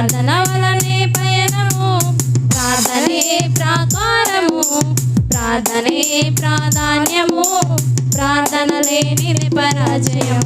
ప్రార్థన వలనే పయనము ప్రార్థనే ప్రాకారము ప్రార్థనే ప్రాధాన్యము ప్రార్థన లేని పరాజయం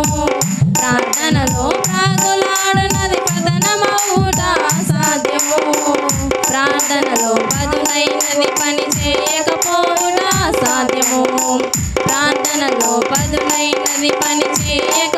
ప్రార్థనలో ప్రాగులాడునది పతనమవుట అసాధ్యము ప్రార్థనలో పదునైనది పని చేయకపోవుట అసాధ్యము ప్రార్థనలో పదునైనది పని చేయక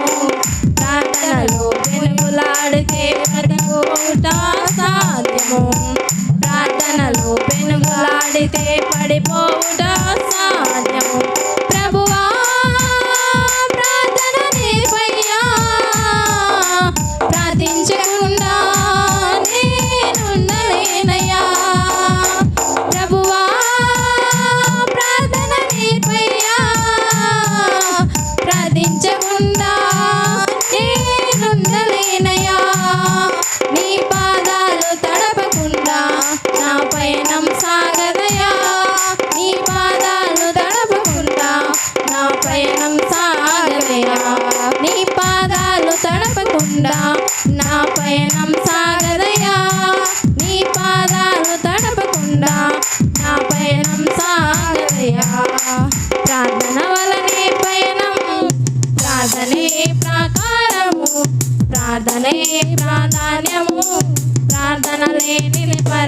Brasil!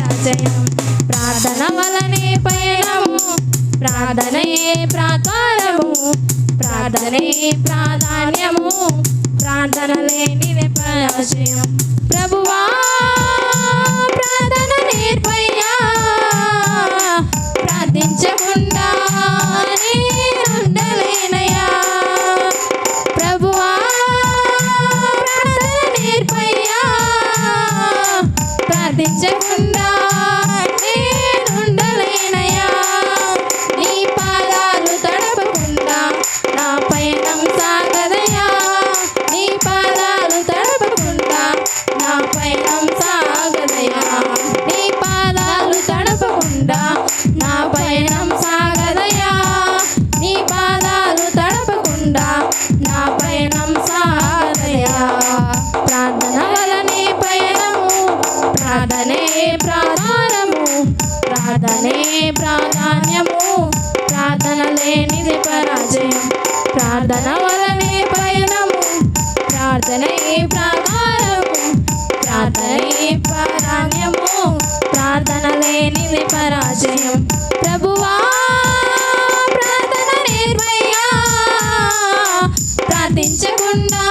రచయం ప్రార్థన వలనే పయనము ప్రార్థనయే ప్రాకారము ప్రార్థనయే ప్రాధాన్యము ప్రార్థన లేని పరాశయం ప్రభువా ప్రార్థన నేర్పయ్యా. ప్రార్థించకుండా ఉండలేనయా ప్రభువా ప్రార్థనే ప్రాణారము ప్రార్థనే పరాణ్యము ప్రార్థన లేనిది పరాజయం. ప్రభువా ప్రార్థన నిర్మయా ప్రార్థించకుండా